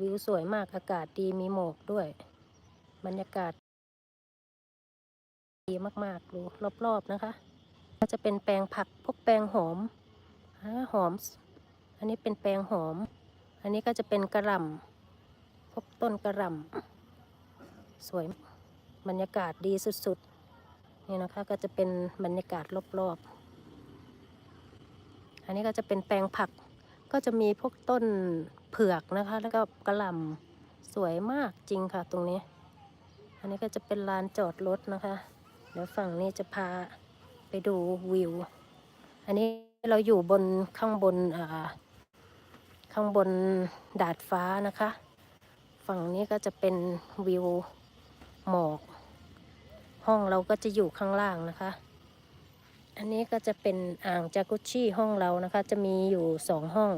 วิวสวยมากอากาศดีมีหมอกด้วย บรรยากาศ ดีมากๆดูรอบๆนะคะ ก็จะเป็นแปลงผักพวกแปลงหอมฮะหอม อันนี้เป็นแปลงหอม อันนี้ก็จะเป็นกระหล่ำพวกต้นกระหล่ำสวยบรรยากาศดีสุดๆนี่นะคะก็จะเป็นบรรยากาศรอบๆอันนี้ก็จะเป็นแปลงผักก็จะมีพวกต้น ผือกนะคะ แล้วก็กระหล่ำสวยมากจริงค่ะตรงนี้ อันนี้ก็จะเป็นลานจอดรถนะคะ เดี๋ยวฝั่งนี้จะพาไปดูวิว อันนี้เราอยู่บนข้างบนอ่าข้างบนดาดฟ้านะคะ ฝั่งนี้ก็จะเป็นวิวหมอก ห้องเราก็จะอยู่ข้างล่างนะคะ อันนี้ก็จะเป็นอ่างจากุชชี่ห้องเรานะคะ จะมีอยู่สองห้อง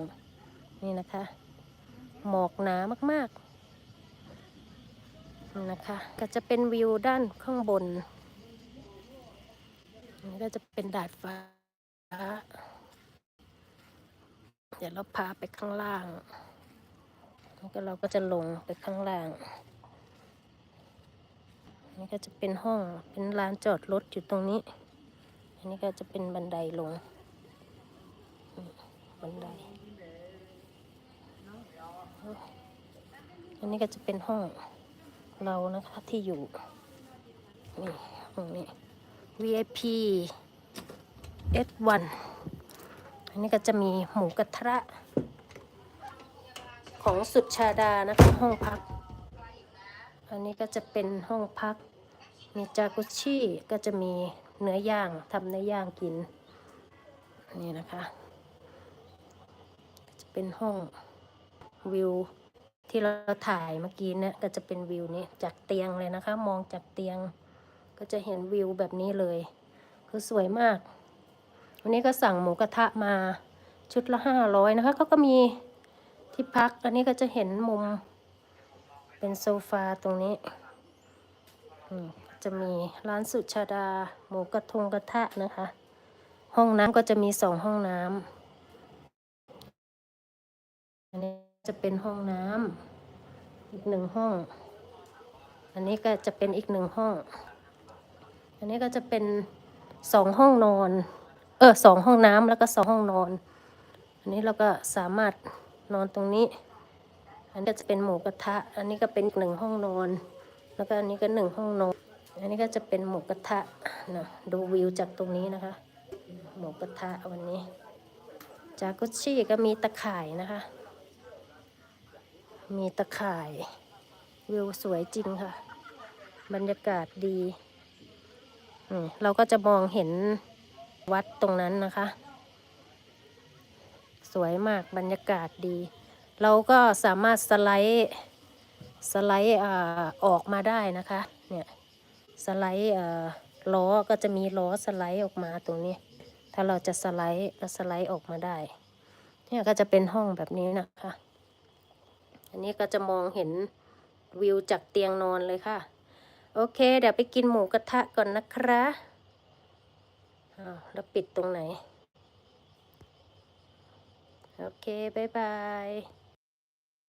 นี่นะคะ หมอกหนามากๆนะคะ ก็จะเป็นวิวด้านข้างบนนี่ก็จะเป็นดาดฟ้า เดี๋ยวเราพาไปข้างล่างแล้วก็เราก็จะลงไปข้างล่าง นี่ก็จะเป็นห้องเป็นลานจอดรถอยู่ตรงนี้ อันนี้ก็จะเป็นบันไดลง บันได อันนี้ก็จะเป็นห้องเรานะคะที่อยู่ นี่ห้องนี้ VIP S1 อันนี้ก็จะมีหมูกระทะของสุดชาดานะคะห้องพัก อันนี้ก็จะเป็นห้องพัก มีจากุชชี่ ก็จะมีเนื้อย่างทำเนื้อย่างกิน นี่นะคะ จะเป็นห้อง วิวที่เราถ่ายเมื่อกี้เนี่ยก็จะเป็นวิวนี้จากเตียงเลยนะคะ มองจากเตียง ก็จะเห็นวิวแบบนี้เลย คือสวยมาก วันนี้ก็สั่งหมูกระทะมาชุดละห้าร้อยนะคะเขาก็มีที่พัก อันนี้ก็จะเห็นมุมเป็นโซฟาตรงนี้จะมีร้านสุชาดา หมูกระทงกระทะนะคะ ห้องน้ำก็จะมีสองห้องน้ำอันนี้ จะเป็นห้องน้ำอีกหนึ่งห้อง อันนี้ก็จะเป็นอีกหนึ่งห้อง อันนี้ก็จะเป็นสองห้องนอน เออสองห้องน้ำแล้วก็สองห้องนอน อันนี้เราก็สามารถนอนตรงนี้ อันนี้ก็จะเป็นหมูกระทะ อันนี้ก็เป็นอีกหนึ่งห้องนอน แล้วก็อันนี้ก็หนึ่งห้องนอน อันนี้ก็จะเป็นหมูกระทะนะดูวิวจากตรงนี้นะคะ หมูกระทะวันนี้จากกุชชี่ก็มีตะข่ายนะคะ มีตะข่ายวิวสวยจริงค่ะ บรรยากาศดี เราก็จะมองเห็นวัดตรงนั้นนะคะ สวยมากบรรยากาศดี เราก็สามารถสไลด์สไลด์ออกมาได้นะคะ เนี่ยสไลด์ล้อก็จะมีล้อสไลด์ออกมาตรงนี้ ถ้าเราจะสไลด์ก็สไลด์ออกมาได้ เนี่ยก็จะเป็นห้องแบบนี้นะคะ อันนี้ก็จะมองเห็นวิวจากเตียงนอนเลยค่ะ โอเค เดี๋ยวไปกินหมูกระทะก่อนนะคะอ้าวแล้วปิดตรงไหน โอเค บ๊ายบาย